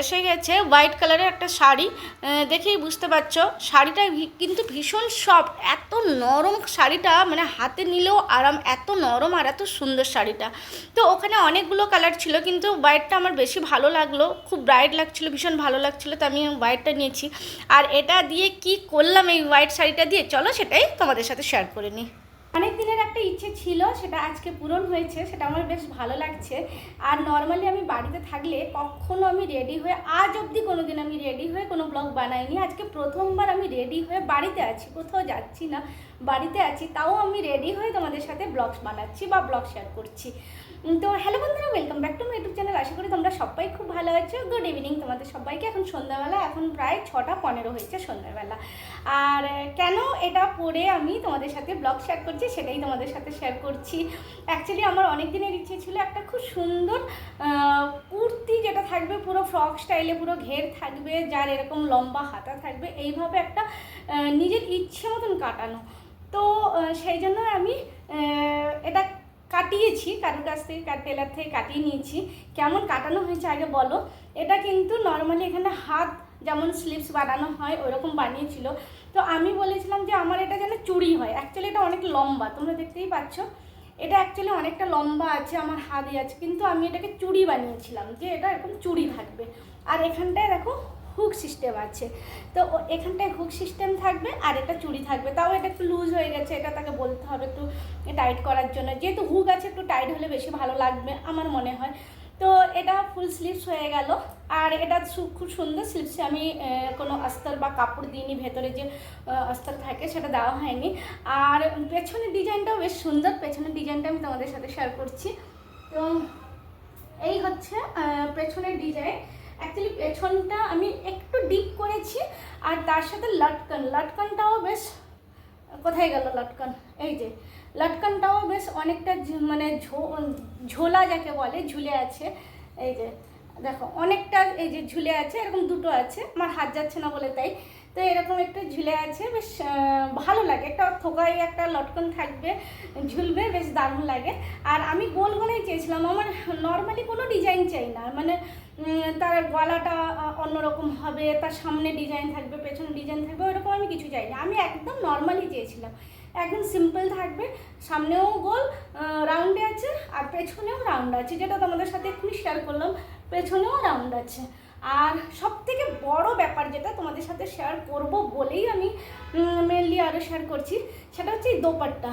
এসে গেছে হোয়াইট কালারের একটা শাড়ি। দেখেই বুঝতে পারছ, শাড়িটা কিন্তু ভীষণ সফট এত নরম শাড়িটা মানে হাতে নিলেও আরাম, এত নরম আর এত সুন্দর শাড়িটা। তো ওখানে অনেকগুলো কালার ছিল, কিন্তু হোয়াইটটা আমার বেশি ভালো লাগল, খুব ব্রাইট লাগছিল, ভীষণ ভালো লাগছিল, তো আমি হোয়াইটটা নিয়েছি। আর এটা দিয়ে কি করলাম এই হোয়াইট শাড়িটা দিয়ে? চলো সেটাই তোমাদের সাথে শেয়ার করে নিই। অনেক দিনের ইচ্ছে ছিল, সেটা আজকে পূরণ হয়েছে, সেটা আমার বেশ ভালো লাগছে। আর নর্মালি আমি বাড়িতে থাকলে কখনো আমি রেডি হয়ে, আজ অবধি কোনো দিন আমি রেডি হয়ে কোনো ব্লগ বানাইনি। আজকে প্রথমবার আমি রেডি হয়ে বাড়িতে আছি, কোথাও যাচ্ছি না, বাড়িতে আছি, তাও আমি রেডি হয়ে তোমাদের সাথে ব্লগস বানাচ্ছি বা ব্লগ শেয়ার করছি। তো হ্যালো বন্ধুরা welcome back to my YouTube channel আশা করি তোমরা সবাই খুব ভালো আছো। গুড ইভিনিং তোমাদের সবাইকে। এখন সন্ধ্যাবেলা, এখন প্রায় ছটা পনেরো হয়েছে সন্ধ্যাবেলা। আর, কেন এটা পরে আমি তোমাদের সাথে ব্লগ শেয়ার করছি, সেটাই তোমাদের সাথে শেয়ার করছি। অ্যাকচুয়ালি আমার অনেক দিনের ইচ্ছে ছিল একটা খুব সুন্দর কুর্তি যেটা থাকবে, পুরো ফ্রক স্টাইলে পুরো ঘের থাকবে, যার এরকম লম্বা হাতা থাকবে, এইভাবে একটা নিজের ইচ্ছে মতন কাটানো। তো সেই জন্য আমি এটা কাটিয়েছি, কারোর কাছ থেকে টেলার থেকে কাটিয়ে নিয়েছি। কেমন কাটানো হয়েছে আগে বলো। এটা কিন্তু নর্মালি এখানে হাত যেমন স্লিপস বানানো হয়, ওরকম বানিয়েছিল। তো আমি বলেছিলাম যে আমার এটা যেন চুড়ি হয়। অ্যাকচুয়ালি এটা অনেক লম্বা, তোমরা দেখতেই পাচ্ছ। এটা অ্যাকচুয়ালি অনেকটা লম্বা আছে, আমার হাতে আছে, কিন্তু আমি এটাকে চুড়ি বানিয়েছিলাম যে এটা এরকম চুড়ি থাকবে। আর এখানটায় দেখো হুক সিস্টেম আছে। তো এখানটায় হুক সিস্টেম থাকবে আর এটা চুড়ি থাকবে। তাও এটা একটু লুজ হয়ে গেছে, এটা তাকে বলতে হবে একটু টাইট করার জন্য। যেহেতু হুক আছে, একটু টাইট হলে বেশি ভালো লাগবে, আমার মনে হয়। তো এটা ফুল স্লিভস হয়ে গেল। আর এটা খুব সুন্দর স্লিভসে আমি কোনো আস্তর বা কাপড় দিইনি, ভেতরে যে আস্তর থাকে সেটা দেওয়া হয়নি। আর পেছনের ডিজাইনটাও বেশ সুন্দর, পেছনের ডিজাইনটা আমি তোমাদের সাথে শেয়ার করছি। তো এই হচ্ছে পেছনের ডিজাইন। অ্যাকচুয়ালি পেছনটা আমি একটু ডিপ করেছি, আর তার সাথে লটকন। লটকনটাও বেশ কোথায় গেল লটকন? এই যে, লটকনটাও বেশ অনেকটা মানে ঝোলা যাকে বলে, ঝুলে আছে। এই যে, দেখো, অনেকটা এই যে ঝুলে আছে, এরকম দুটো আছে। আমার হাত যাচ্ছে না বলে তাই তো এরকম একটা ঝুলে আছে, বেশ ভালো লাগে। একটা থোকায় একটা লটকন থাকবে, ঝুলবে, বেশ দারুণ লাগে। আর আমি গোল গোলাই চেয়েছিলাম, আমার নর্মালি কোনো ডিজাইন চাই না। মানে তার গলাটা অন্যরকম হবে, তার সামনে ডিজাইন থাকবে, পেছনে ডিজাইন থাকবে, ওরকম আমি কিছু চাই না। আমি একদম নর্মালি চেয়েছিলাম। একদম সিম্পল থাকবে, সামনেও গোল রাউন্ডে আছে, আর পেছনেও রাউন্ড আছে, যেটা তোমাদের সাথে এক্ষুনি শেয়ার করলাম, পেছনেও রাউন্ড আছে। আর সব থেকে বড় ব্যাপার যেটা তোমাদের সাথে শেয়ার করব বলেই আমি মেনলি আরও শেয়ার করছি, সেটা হচ্ছে এই দোপাট্টা।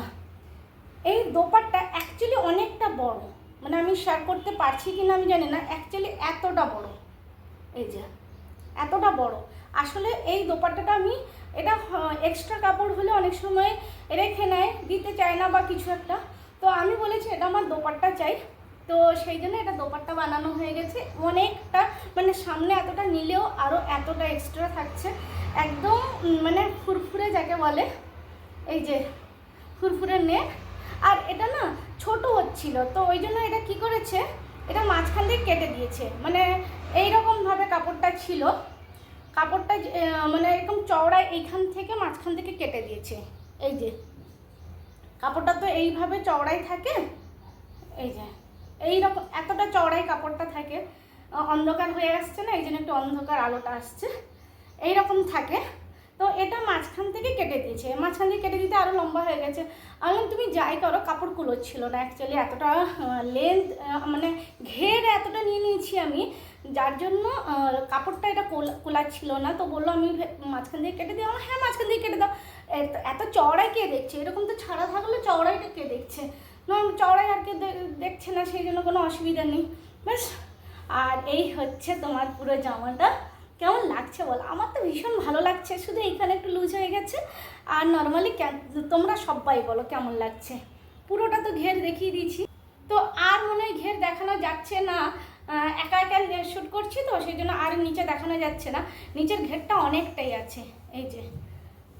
এই দোপাট্টা অ্যাকচুয়ালি অনেকটা বড়। মানে আমি শেয়ার করতে পারছি কি না আমি জানি না অ্যাকচুয়ালি এতটা বড়। এই যে, এতটা বড়। আসলে এই দোপাট্টাটা আমি, এটা এক্সট্রা কাপড় হলে অনেক সময় রেখে নেয়, দিতে চায় না বা কিছু একটা। তো আমি বলেছি, এটা আমার দোপাট্টা চাই। তো সেই জন্য এটা দোপাট্টা বানানো হয়ে গেছে। অনেকটা মানে সামনে এতটা নিলেও আরও এতটা এক্সট্রা থাকছে। একদম মানে ফুরফুরে যাকে বলে, এই যে ফুরফুরে নেক আর এটা না ছোট হচ্ছিল, তো ওই জন্য এটা কি করেছে, এটা মাঝখান দিয়ে কেটে দিয়েছে। মানে এই ভাবে কাপড়টা ছিল। কাপড়টা মানে এরকম চওড়া এইখান থেকে মাঝখান থেকে কেটে দিয়েছে। এই যে, কাপড়টা তো এইভাবে চওড়াই থাকে। এই যে এই রকম এতটা চওড়াই কাপড়টা থাকে অন্ধকার হয়ে আসছে না, এই জন্য একটু অন্ধকার আলোটা আসছে। এই রকম থাকে। তো এটা মাঝখান থেকে কেটে দিয়েছে। মাঝখান থেকে কেটে দিতে আরও লম্বা হয়ে গেছে। আমি তুমি যাই করো, কাপড় কুলোচ্ছিল না অ্যাকচুয়ালি এতটা লেন্থ মানে ঘের এতটা নিয়ে নিয়েছি আমি, যার জন্য কাপড়টা এটা কোলা ছিল না। তো বলল আমি মাঝখান দিয়ে কেটে দিই। আমার হ্যাঁ মাঝখান দিয়ে কেটে দাও। এত- চওড়াই কে দেখছে? এরকম তো ছাড়া থাকলে চওড়াইটা কে দেখছে? না চওড়াই আর কে দেখছে না, সেই জন্য কোনো অসুবিধা নেই। ব্যাস আর এই হচ্ছে তোমার পুরো জামাটা। কেমন লাগছে বল? আমার তো ভীষণ ভালো লাগছে, শুধু এইখানে একটু লুজ হয়ে গেছে। আর নর্মালি তোমরা সবাই বলো কেমন লাগছে? পুরোটা তো ঘের দেখিয়ে দিয়েছি। তো আর মনে হয় ঘের দেখানো যাচ্ছে না। একা একা শ্যুট করছি তো, সেই জন্য আর নিচে দেখানো যাচ্ছে না। নিচের ঘেরটা অনেকটাই আছে। এই যে,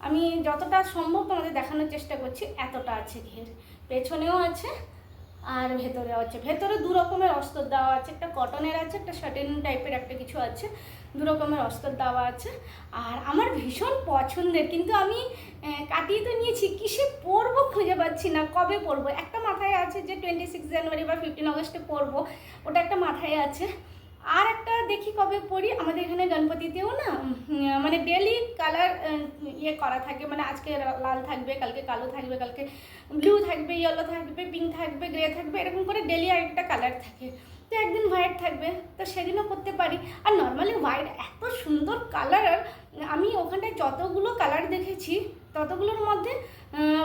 আমি যতটা সম্ভব তোমাদের দেখানোর চেষ্টা করছি, এতটা আছে ঘের। পেছনেও আছে আর ভেতরেও আছে। ভেতরে দু রকমের অস্তর দেওয়া আছে, একটা কটনের আছে, একটা শার্টেন টাইপের একটা কিছু আছে, দু রকমের অস্তর দেওয়া আছে। আর আমার ভীষণ পছন্দের, কিন্তু আমি কাটিয়ে তো নিয়েছি, কিসে পরবো খুঁজে পাচ্ছি না, কবে পরবো? একটা মাথায় আছে যে টোয়েন্টি সিক্স জানুয়ারি বা ফিফটিন অগস্টে পরবো, ওটা একটা মাথায় আছে। আর একটা দেখি কবে পড়ি, আমাদের এখানে গণপতিতেও না মানে ডেলি কালার ইয়ে করা থাকে মানে আজকে লাল থাকবে, কালকে কালো থাকবে, কালকে ব্লু থাকবে ইয়েলো থাকবে পিঙ্ক থাকবে গ্রে থাকবে, এরকম করে ডেলি একটা কালার থাকে। তো একদিন হোয়াইট থাকবে, তো সেদিনও করতে পারি। আর নর্মালি হোয়াইট এত সুন্দর কালার আমি ওখানটায় যতগুলো কালার দেখেছি, ততগুলোর মধ্যে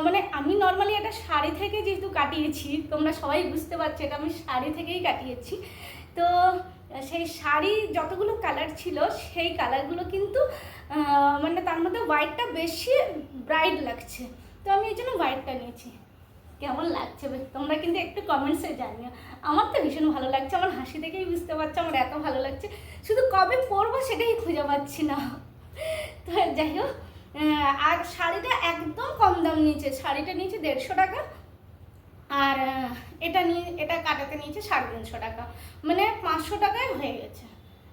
মানে আমি নর্মালি একটা শাড়ি থেকে যেহেতু কাটিয়েছি, তোমরা সবাই বুঝতে পারছ এটা আমি শাড়ি থেকেই কাটিয়েছি। তো সেই শাড়ি যতগুলো কালার ছিল, সেই কালারগুলো কিন্তু মানে তার মধ্যে হোয়াইটটা বেশি ব্রাইট লাগছে। তো আমি এই জন্য হোয়াইটটা নিয়েছি। কেমন লাগছে? তোমরা কিন্তু একটু কমেন্টসে জানিও। আমার তো ভীষণ ভালো লাগছে, আমার হাসি দেখেই বুঝতে পারছ, আমার এত ভালো লাগছে। শুধু কবে পরবো সেটাই খুঁজে পাচ্ছি না। তো যাই হোক আর শাড়িটা একদম কম দাম নিয়েছে, শাড়িটা নিয়েছে দেড়শো টাকা। আর এটা নিয়ে এটা কাটাতে নিয়েছে সাড়ে তিনশো টাকা। মানে পাঁচশো টাকায় হয়ে গেছে।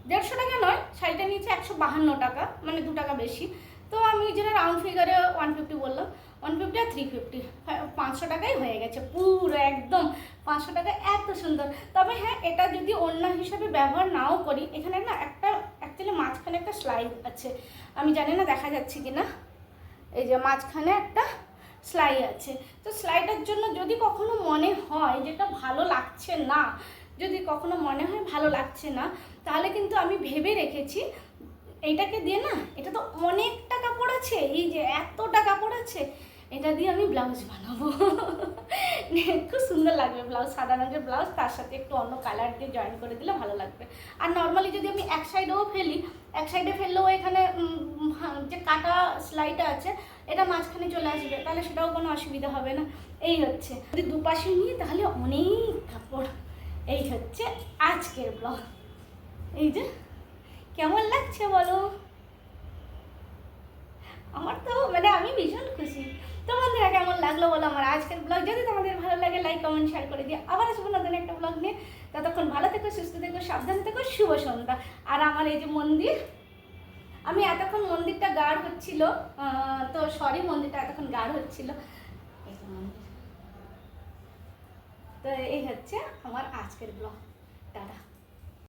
দেড়শো টাকা নয়, শাড়িটা নিয়েছে একশো বাহান্ন টাকা মানে দু টাকা বেশি। তো আমি যেটা রাউন্ড ফিগারে ওয়ান ফিফটি বললাম ওয়ান ফিফটি আর থ্রি ফিফটি পাঁচশো টাকাই হয়ে গেছে, পুরো একদম পাঁচশো টাকা, এত সুন্দর। তবে হ্যাঁ এটা যদি অন্য হিসাবে ব্যবহার নাও করি, এখানে না একটা অ্যাকচুয়ালি মাঝখানে একটা স্লাইড আছে। আমি জানি না দেখা যাচ্ছে কি না এই যে মাঝখানে একটা সেলাই আছে। তো সেলাইটার জন্য যদি কখনো মনে হয় যেটা ভালো লাগছে না, যদি কখনো মনে হয় ভালো লাগছে না, তাহলে কিন্তু আমি ভেবে রেখেছি, এইটাকে দিয়ে না এটা তো অনেকটা কাপড় আছে, এই যে এতটা কাপড় আছে এটা দিয়ে আমি ব্লাউজ বানাবো। খুব সুন্দর লাগবে ব্লাউজ, সাদা রঙের ব্লাউজ, তার সাথে একটু অন্য কালার দিয়ে জয়েন করে দিলে ভালো লাগবে। আর নর্মালি যদি আমি এক সাইডেও ফেলি, এক সাইডে ফেললেও এখানে যে কাটা সেলাইটা আছে, এটা মাঝখানে চলে আসবে, তাহলে সেটাও কোনো অসুবিধা হবে না। এই হচ্ছে। যদি দুপাশে নিয়ে, তাহলে অনেক কাপড়। এই হচ্ছে আজকের ব্লগ এই যে, কেমন লাগছে বলো? আমার তো মানে আমি ভীষণ খুশি। তোমাদের কেমন লাগল বলো আমার আজকের ব্লগ যদি তোমাদের ভালো লাগে লাইক কমেন্ট শেয়ার করে দিয়ে আবার আসব নতুন একটা ব্লগ নিয়ে। ততক্ষণ ভালো থেকো, সুস্থ থেকো, সাবধান থেকো। শুভ সন্ধ্যা। আর আমার এই যে মন্দির, আমি এতক্ষণ মন্দিরটা গাঢ় হচ্ছিল তো সরি মন্দিরটা এতক্ষণ গাঢ় হচ্ছিল। তো এই হচ্ছে আমার আজকের ব্লগ টাটা।